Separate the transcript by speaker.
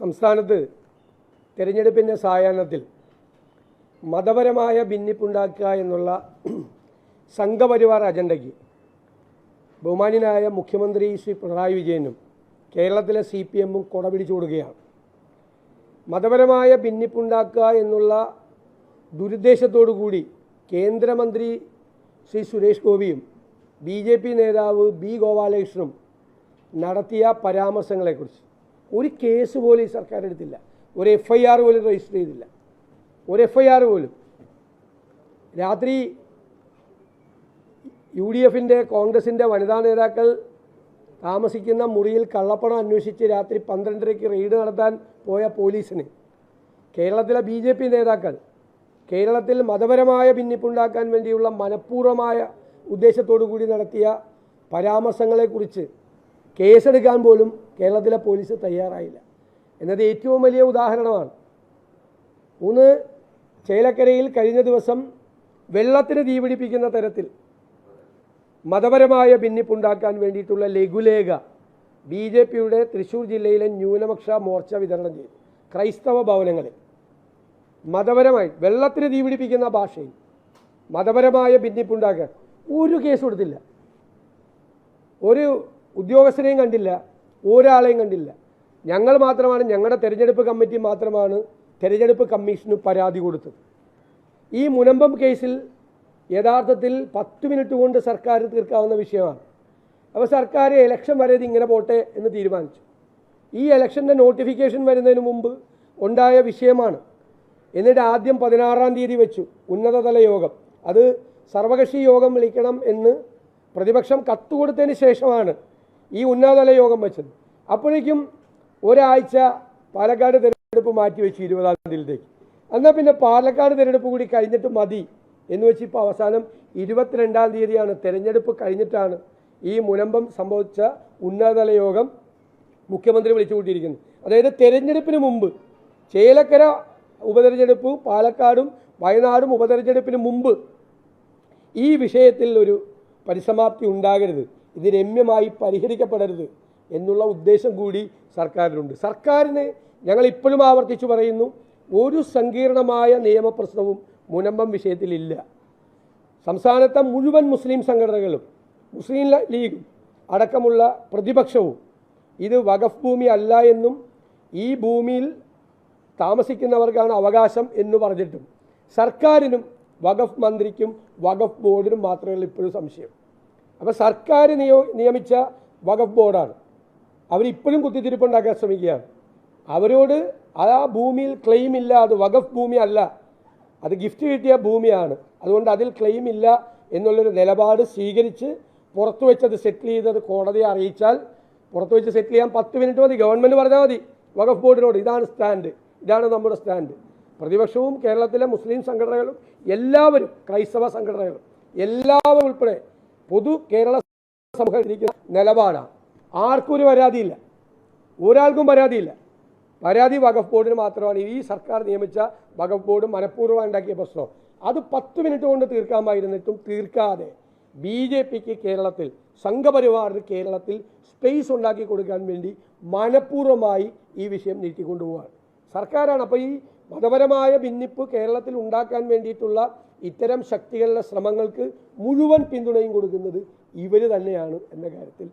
Speaker 1: സംസ്ഥാനത്ത് തിരഞ്ഞെടുപ്പിന്റെ സായാഹ്നത്തിൽ മതപരമായ ഭിന്നിപ്പുണ്ടാക്കുക എന്നുള്ള സംഘപരിവാർ അജണ്ടയ്ക്ക് ബഹുമാന്യനായ മുഖ്യമന്ത്രി ശ്രീ പിണറായി വിജയനും കേരളത്തിലെ സി പി എമ്മും കൊടപിടിച്ചു കൊടുക്കുകയാണ്. മതപരമായ ഭിന്നിപ്പുണ്ടാക്കുക എന്നുള്ള ദുരുദ്ദേശത്തോടു കൂടി കേന്ദ്രമന്ത്രി ശ്രീ സുരേഷ് ഗോപിയും ബി ജെ പി നേതാവ് ബി ഗോപാലകൃഷ്ണനും നടത്തിയ പരാമർശങ്ങളെക്കുറിച്ച് ഒരു കേസ് പോലും ഈ സർക്കാർ എടുത്തില്ല ഒരു എഫ് ഐ ആർ പോലും രജിസ്റ്റർ ചെയ്തില്ല. ഒരു എഫ് ഐ ആർ പോലും. രാത്രി യു ഡി എഫിന്റെ കോൺഗ്രസിന്റെ വനിതാ നേതാക്കൾ താമസിക്കുന്ന മുറിയിൽ കള്ളപ്പണം അന്വേഷിച്ച് രാത്രി പന്ത്രണ്ടരയ്ക്ക് റെയ്ഡ് നടത്താൻ പോയ പോലീസിന്. കേരളത്തിലെ ബി ജെ പി നേതാക്കൾ കേരളത്തിൽ മതപരമായ ഭിന്നിപ്പുണ്ടാക്കാൻ വേണ്ടിയുള്ള മനഃപൂർവമായ ഉദ്ദേശത്തോടു കൂടി നടത്തിയ പരാമർശങ്ങളെക്കുറിച്ച് കേസെടുക്കാൻ പോലും കേരളത്തിലെ പോലീസ് തയ്യാറായില്ല. എന്നത് ഏറ്റവും വലിയ ഉദാഹരണമാണ്. മൂന്ന് ചേലക്കരയിൽ കഴിഞ്ഞ ദിവസം വെള്ളത്തിന് തീപിടിപ്പിക്കുന്ന തരത്തിൽ മതപരമായ ഭിന്നിപ്പുണ്ടാക്കാൻ വേണ്ടിയിട്ടുള്ള ലഘുലേഖ ബി ജെ പിയുടെ തൃശ്ശൂർ ജില്ലയിലെ ന്യൂനപക്ഷ മോർച്ച വിതരണം ചെയ്തു. ക്രൈസ്തവ ഭവനങ്ങളിൽ മതപരമായി വെള്ളത്തിന് തീപിടിപ്പിക്കുന്ന ഭാഷയിൽ മതപരമായ ഭിന്നിപ്പുണ്ടാക്കാൻ ഒരു കേസ് കൊടുത്തില്ല ഒരു ഉദ്യോഗസ്ഥനെയും കണ്ടില്ല ഒരാളെയും കണ്ടില്ല. ഞങ്ങൾ മാത്രമാണ് ഞങ്ങളുടെ തെരഞ്ഞെടുപ്പ് കമ്മിറ്റി മാത്രമാണ് തെരഞ്ഞെടുപ്പ് കമ്മീഷന് പരാതി കൊടുത്തത്. ഈ മുനമ്പം കേസിൽ യഥാർത്ഥത്തിൽ പത്ത് മിനിറ്റ് കൊണ്ട് സർക്കാർ തീർക്കാവുന്ന വിഷയമാണ്. അപ്പോൾ സർക്കാർ ഇലക്ഷൻ വരെ ഇങ്ങനെ പോട്ടെ എന്ന് തീരുമാനിച്ചു. ഈ ഇലക്ഷന്റെ നോട്ടിഫിക്കേഷൻ വരുന്നതിന് മുമ്പ് ഉണ്ടായ വിഷയമാണ്. എന്നിട്ട് ആദ്യം പതിനാറാം തീയതി വെച്ചു ഉന്നതതല യോഗം. അത് സർവകക്ഷി യോഗം വിളിക്കണം എന്ന് പ്രതിപക്ഷം കത്ത് കൊടുത്തതിന് ശേഷമാണ് ഈ ഉന്നതതല യോഗം വെച്ചത്. അപ്പോഴേക്കും ഒരാഴ്ച പാലക്കാട് തിരഞ്ഞെടുപ്പ് മാറ്റിവെച്ച് ഇരുപതാം തീയതിയിലേക്ക്. എന്നാൽ പിന്നെ പാലക്കാട് തിരഞ്ഞെടുപ്പ് കൂടി കഴിഞ്ഞിട്ട് മതി എന്ന് വെച്ച് ഇപ്പോൾ അവസാനം ഇരുപത്തിരണ്ടാം തീയതിയാണ്. തിരഞ്ഞെടുപ്പ് കഴിഞ്ഞിട്ടാണ് ഈ മുനമ്പം സംഭവിച്ച ഉന്നതതല യോഗം മുഖ്യമന്ത്രി വിളിച്ചു കൂട്ടിയിരിക്കുന്നത് അതായത് തെരഞ്ഞെടുപ്പിന് മുമ്പ് ചേലക്കര ഉപതെരഞ്ഞെടുപ്പും പാലക്കാടും വയനാടും ഉപതെരഞ്ഞെടുപ്പിന് മുമ്പ് ഈ വിഷയത്തിൽ ഒരു പരിസമാപ്തി ഉണ്ടാകരുത്. ഇത് രമ്യമായി പരിഹരിക്കപ്പെടരുത് എന്നുള്ള ഉദ്ദേശം കൂടി സർക്കാരിനുണ്ട്. സർക്കാരിന് ഞങ്ങൾ ഇപ്പോഴും ആവർത്തിച്ചു പറയുന്നു ഒരു സങ്കീർണമായ നിയമപ്രശ്നവും മുനമ്പം വിഷയത്തിലില്ല. സംസ്ഥാനത്തെ മുഴുവൻ മുസ്ലിം സംഘടനകളും മുസ്ലിം ലീഗും അടക്കമുള്ള പ്രതിപക്ഷവും ഇത് വഖഫ് ഭൂമി അല്ല എന്നും ഈ ഭൂമിയിൽ താമസിക്കുന്നവർക്കാണ് അവകാശം എന്ന് പറഞ്ഞിട്ടും സർക്കാരിനും വഖഫ് മന്ത്രിക്കും വഖഫ് ബോർഡിനും മാത്രമേ ഇപ്പോഴും സംശയം. അപ്പോൾ സർക്കാർ നിയോ നിയമിച്ച വഖഫ് ബോർഡാണ്. അവരിപ്പോഴും കുത്തിത്തിരിപ്പുണ്ടാക്കാൻ ശ്രമിക്കുകയാണ്. അവരോട് ആ ഭൂമിയിൽ ക്ലെയിം ഇല്ല അത് വഖഫ് ഭൂമി അല്ല. അത് ഗിഫ്റ്റ് കിട്ടിയ ഭൂമിയാണ്. അതുകൊണ്ട് അതിൽ ക്ലെയിം ഇല്ല എന്നുള്ളൊരു നിലപാട് സ്വീകരിച്ച് പുറത്തു വെച്ചത് സെറ്റിൽ ചെയ്തത് കോടതിയെ അറിയിച്ചാൽ പുറത്തു വെച്ച് സെറ്റിൽ ചെയ്യാൻ പത്ത് മിനിറ്റ് മതി. ഗവൺമെന്റ് പറഞ്ഞാൽ മതി. വഖഫ് ബോർഡിനോട് ഇതാണ് സ്റ്റാൻഡ് ഇതാണ് നമ്മുടെ സ്റ്റാൻഡ് പ്രതിപക്ഷവും കേരളത്തിലെ മുസ്ലിം സംഘടനകളും എല്ലാവരും ക്രൈസ്തവ സംഘടനകളും എല്ലാവരും ഉൾപ്പെടെ പൊതു കേരള സമൂഹം നിലപാടാണ്. ആർക്കും ഒരു പരാതിയില്ല. ഒരാൾക്കും പരാതിയില്ല. പരാതി വഖഫ് ബോർഡിന് മാത്രമാണ് ഈ സർക്കാർ നിയമിച്ച വഖഫ് ബോർഡ് മനഃപൂർവം ഉണ്ടാക്കിയ പ്രശ്നം. അത് പത്ത് മിനിറ്റ് കൊണ്ട് തീർക്കാമായിരുന്നിട്ടും തീർക്കാതെ ബി ജെ പിക്ക് കേരളത്തിൽ സംഘപരിവാറിന് കേരളത്തിൽ സ്പേസ് ഉണ്ടാക്കി കൊടുക്കാൻ വേണ്ടി മനഃപൂർവമായി ഈ വിഷയം നീട്ടിക്കൊണ്ടുപോവാണ്. സർക്കാരാണ്. അപ്പോൾ ഈ മതപരമായ ഭിന്നിപ്പ് കേരളത്തിൽ ഉണ്ടാക്കാൻ വേണ്ടിയിട്ടുള്ള ഇത്തരം ശക്തികളുടെ ശ്രമങ്ങൾക്ക് മുഴുവൻ പിന്തുണയും കൊടുക്കുന്നത് ഇവർ തന്നെയാണ് എന്ന കാര്യത്തിൽ